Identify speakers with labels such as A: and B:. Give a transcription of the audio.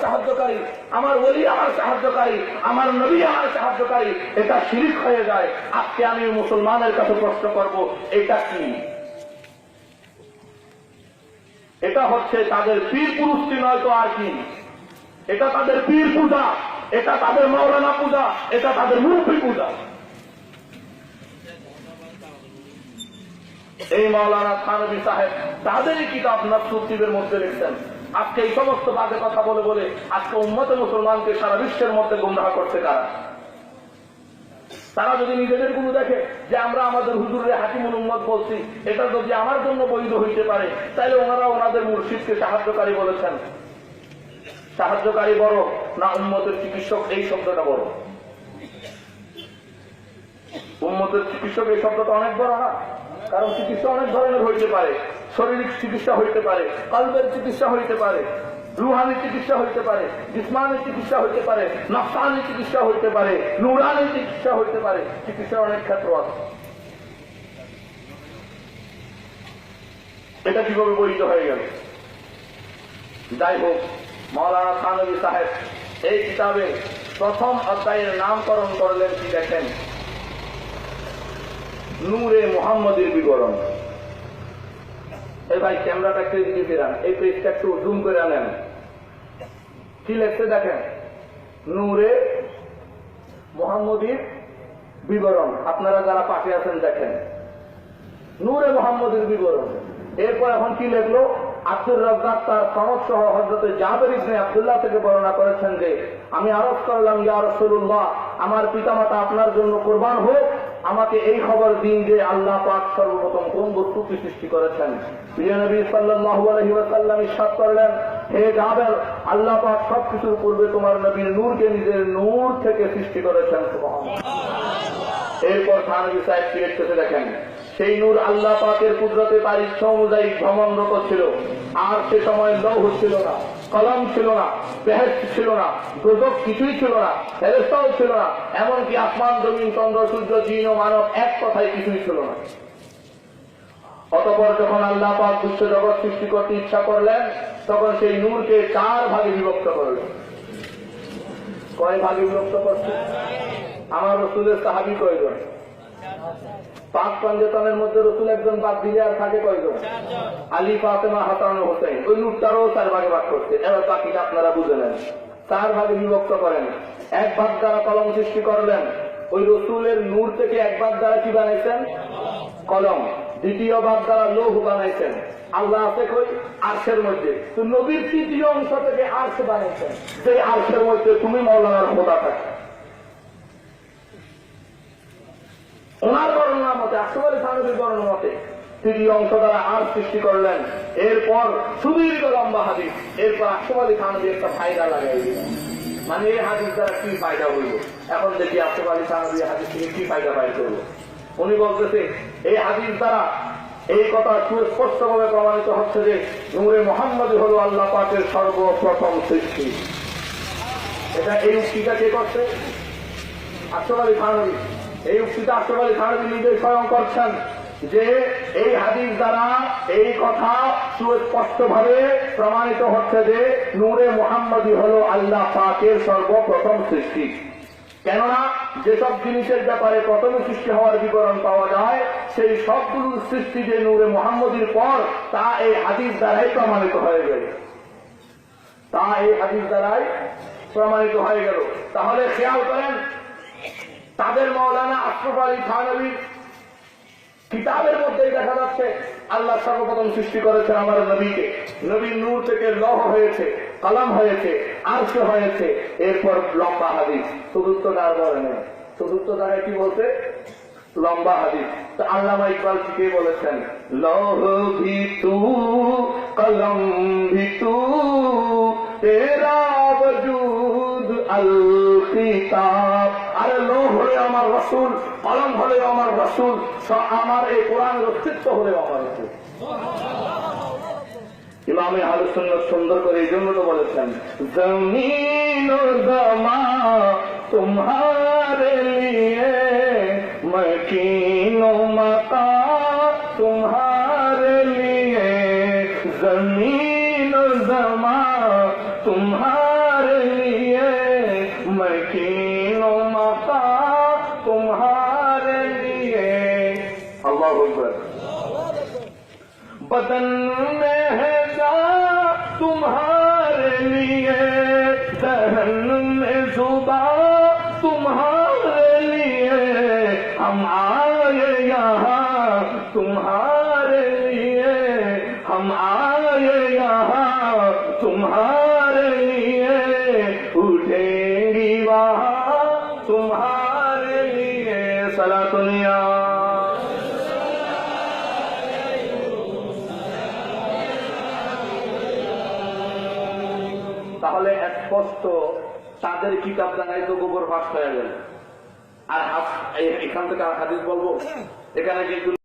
A: সাহায্যকারী, আমার ওলি আমার সাহায্যকারী, আমার নবী আমার সাহায্যকারী, এটা শিরিক হয়ে যায়। আজকে আমি মুসলমানের কাছে প্রশ্ন করব, এটা কি? এটা হচ্ছে তাদের পীর পুরুষটি নয় তো আর কি? এটা তাদের পীর পূজা, এটা তাদের মৌলানা পূজা, এটা তাদের মুরব্বী পূজা। এই মৌলানা থানবী সাহেব তাদেরই কিতাব নকসুদ্দিবের মধ্যে লিখছেন। আজকে এই সমস্ত বাজে কথা বলে বলে আজকে উন্মত মুসলমানকে সারা বিশ্বের মধ্যে গুমরাহ করছে কারা? তারা যদি নিজেদের গুরু দেখে যে আমরা আমাদের হুজুরের হাকিমুল উম্মত বলছি, এটা যদি আমার জন্য বৈধ হইতে পারে তাহলে ওনারা ওনাদের মুর্শিদকে সাহায্যকারী বলেছেন। সাহায্যকারী বড় না উন্মতের চিকিৎসক? এই শব্দটা বড়। উন্মতের চিকিৎসক এই শব্দটা অনেক বড় না? কারণ চিকিৎসা অনেক ধরনের হইতে পারে। শারীরিক চিকিৎসা হইতে পারে কল্পের চিকিৎসা হইতে পারে, রুহানি চিকিৎসা হইতে পারে জিসমানি চিকিৎসা হইতে পারে নফসানি চিকিৎসা হইতে পারে, নুরানি চিকিৎসা হইতে পারে, চিকিৎসার অনেক ক্ষেত্র আছে। এটা কীভাবে বৈধ হয়ে গেল? যাই হোক মৌলানা থানবী সাহেব এই কিতাবে প্রথম অধ্যায়ের নামকরণ করলেন কি দেখেন? নূরে মোহাম্মদের বিবরণ। এই ভাই, ক্যামেরাটা একটু এদিকে ফেরান এই পেজটা একটু জুম করে আনেন। কি লেখছে দেখেন? নূরে মোহাম্মদীর বিবরণ। আপনারা যারা পাশে আছেন, দেখেন। নূরে মোহাম্মদের বিবরণ। এরপর এখন কি লেখলো? আব্দুর রাজ্জাক তার সনদ সহ হজরতে জাবের ইবনে আব্দুল্লাহ থেকে বর্ণনা করেছেন যে, আমি আরজ করলাম, ইয়া রসুল্লাহ আমার পিতামাতা আপনার জন্য কোরবান হোক আমাকে এই খবর দিন যে আল্লাহ পাক সর্বপ্রথম কোন বস্তুকে সৃষ্টি করেছেন। প্রিয় নবী সাল্লাল্লাহু আলাইহি ওয়াসাল্লাম ইরশাদ করলেন, হে গাবেল, আল্লাহ পাক সবকিছুর পূর্বে তোমার নবীর নূরকে নিজের নূর থেকে সৃষ্টি করেছেন এরপর থানবী সাহেব লিখতেছে দেখেন। সেই নূর আল্লাহ পাকের কুদরতে তার ইচ্ছা অনুযায়ী ভ্রমণরত ছিল আর সে সময় লৌহ ছিল না, কলম ছিল না বেহেস্ট ছিল না দোজক কিছুই ছিল না ফেরেস্তাও ছিল না, এমনকি আসমান, জমিন, চন্দ্র, সূর্য, জিন ও মানব এক কথায় কিছুই ছিল না। অতপর যখন আল্লাহ পাক বিশ্ব জগৎ সৃষ্টি করতে ইচ্ছা করলেন, তখন সেই নূরকে চার ভাগে বিভক্ত করলেন। কয় ভাগে বিভক্ত করছে? আমার রসুলের সাহাবি কয়জন? পাঁচ পঞ্চতনের মধ্যে রসুল একজন বাদ দিলে আর থাকে কয়জন? আলী, ফাতেমা, হাসান হোসেন ওই লুটটারও চার ভাগে ভাগ করছে। এবার বাকিটা আপনারা বুঝে নেন। চার ভাগে বিভক্ত করেন। এক ভাগ দ্বারা কলম সৃষ্টি করলেন, ওই রসুলের নূর থেকে এক ভাগ দ্বারা কি বানাইছেন? কলম। দ্বিতীয় ভাগ দ্বারা লৌহ বানাইছেন। আল্লাহ আছে কই? আর্শের মধ্যে। তো নবীর তৃতীয় অংশ থেকে আর্শ বানাইছেন। সেই আর্শের মধ্যে তুমি মৌলানার খোদা থাকে ওনার আশফালী থানবীর বর্ণনা মতে তৃতীয় অংশ দ্বারা আর সৃষ্টি করলেন। এরপর সুদীর্ঘ লম্বা হাদিস। এরপর আশফালী থানবী একটা ফায়দা লাগাই দিলেন। মানে এই হাদিস দ্বারা কি ফায়দা হইল? এখন দেখি আলী থানবী হাদিস থেকে কি ফায়দা পাই করব উনি বলতেছে, এই হাদিস দ্বারা এই কথা সুস্পষ্টভাবে প্রমাণিত হচ্ছে যে, নূরে মোহাম্মদ হল আল্লাহ পাকের সর্বপ্রথম সৃষ্টি। এটা এই উক্তিটা কে করছে? আশফ আলী থানবী এই উক্তিটা আশরফ আলী থানবী নিজে স্বয়ং করছেন যে এই হাদিস দ্বারা এই কথা সুস্পষ্ট ভাবে প্রমাণিত হচ্ছে যে নূরে মোহাম্মদী হল আল্লাহ পাকের সর্বপ্রথম সৃষ্টি। কেননা যেসব জিনিসের ব্যাপারে প্রথমে সৃষ্টি হওয়ার বিবরণ পাওয়া যায়, সেই সবগুলোর সৃষ্টি যে নূরে মোহাম্মদীর পর, তা এই হাদিস দ্বারাই প্রমাণিত হয়ে গেল। তা এই হাদিস দ্বারাই প্রমাণিত হয়ে গেল। তাহলে খেয়াল করেন তাদের মৌলানা আশরফ আলী থানবীর কিতাবের মধ্যেই দেখা যাচ্ছে, আল্লাহ সর্বপ্রথম সৃষ্টি করেছেন আমার নবীকে। নবীর নূর থেকে লহ হয়েছে, কলম হয়েছে, আর্শ হয়েছে, এরপর লম্বা হাদিস। চতুর্থ দ্বার বলে নেই। চতুর্থ দ্বারে কি বলছে? লম্বা হাদিস। তো আল্লামা ইকবাল ঠিকই বলেছেন, লহ ভিতু, কলম ভিতু তেরা বজুদ আল কিতাব আরে লো হলে আমার রসুল কলম হলে আমার রসুল স- আমার এই কোরআনের অস্তিত্ব হলে আমার রসুল ইমামে আলোচনা সুন্দর করে এই জন্য তো বলেছেন জমিন ও জমা তোমারে লিয়ে মকিন মাতা तुम्हारे लिए जमीन ও জমা तुम्हारे बदन में है तुम्हारे लिए। दहन में सुबह तुम्हारे लिए। हम आए यहाँ तुम्हारे लिए। हम आए यहाँ तुम्हारे लिए। उठेंगी वहाँ तुम्हारे लिए। सला दुनिया তাহলে স্পষ্ট তাদের কিতাব দ্বারাই তো গোবর ফাঁস হয়ে গেল। আর এখান থেকে আর হাদিস বলব? এখানে কিন্তু